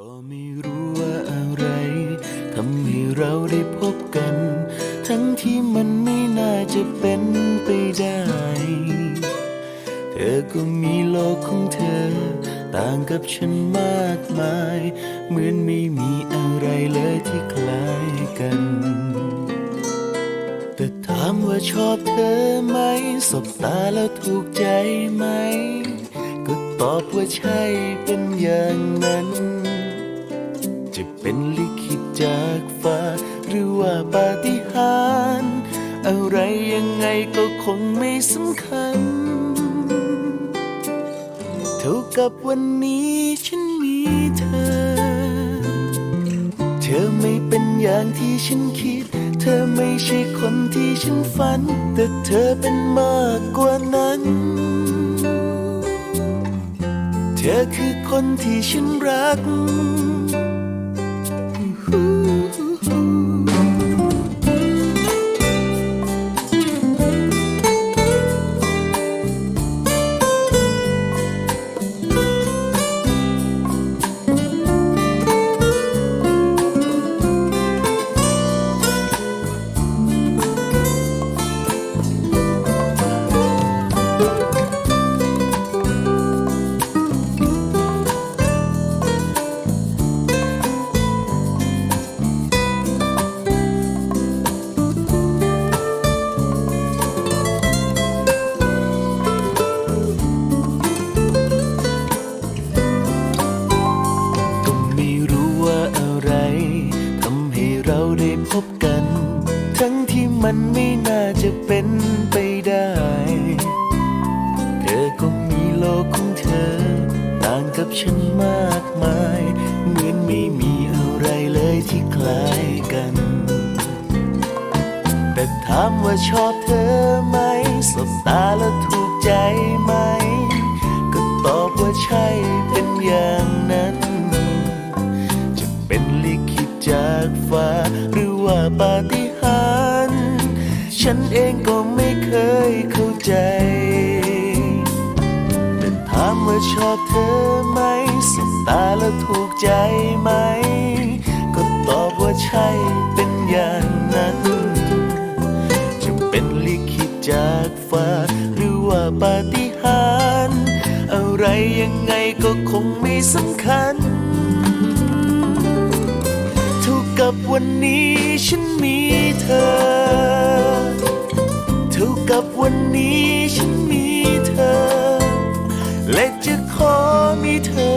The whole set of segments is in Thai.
ก็ไม่รู้ว่าอะไรทำให้เราได้พบกัน ทั้งที่มันไม่น่าจะเป็นไปได้ เธอก็มีโลกของเธอ ต่างกับฉันมากมาย เหมือนไม่มีอะไรเลยที่คล้ายกัน แต่ถามว่าชอบเธอไหม สบตาแล้วถูกใจไหม ก็ตอบว่าใช่เป็นอย่างนั้น จะเป็นลิขิตจากฟ้า หรือว่าปาฏิหาริย์อะไรยังไงก็คงไม่สำคัญ เท่ากับวันนี้ฉันมีเธอ เธอไม่เป็นอย่างที่ฉันคิด เธอไม่ใช่คนที่ฉันฝัน แต่เธอเป็นมากกว่านั้น เธอคือคนที่ฉันรัก ได้พบกัน ทั้งที่มันไม่น่าจะเป็นไปได้ เธอก็มีโลกของเธอ ต่างกับฉันมากมาย เหมือนไม่มีอะไรเลยที่คล้ายกัน แต่ถามว่าชอบเธอไหม สบตาแล้วถูกใจไหม ก็ตอบว่าใช่เป็นอย่างนั้น จะเป็นลิขิตจากฟ้าหรือว่า ปาฏิหาริย์ฉันเองก็ไม่เคยเข้าใจแต่ถามว่าชอบเธอไหมสบตาแล้วถูกใจไหม ก็ตอบว่าใช่เป็นอย่างนั้นจะเป็นลิขิตจากฟ้าหรือว่าปาฏิหาริย์อะไรยังไงก็คงไม่สำคัญ กับวันนี้ฉันมีเธอ เท่ากับวันนี้ฉันมีเธอ และจะขอมีเธอ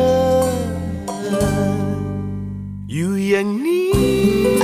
อยู่อย่างนี้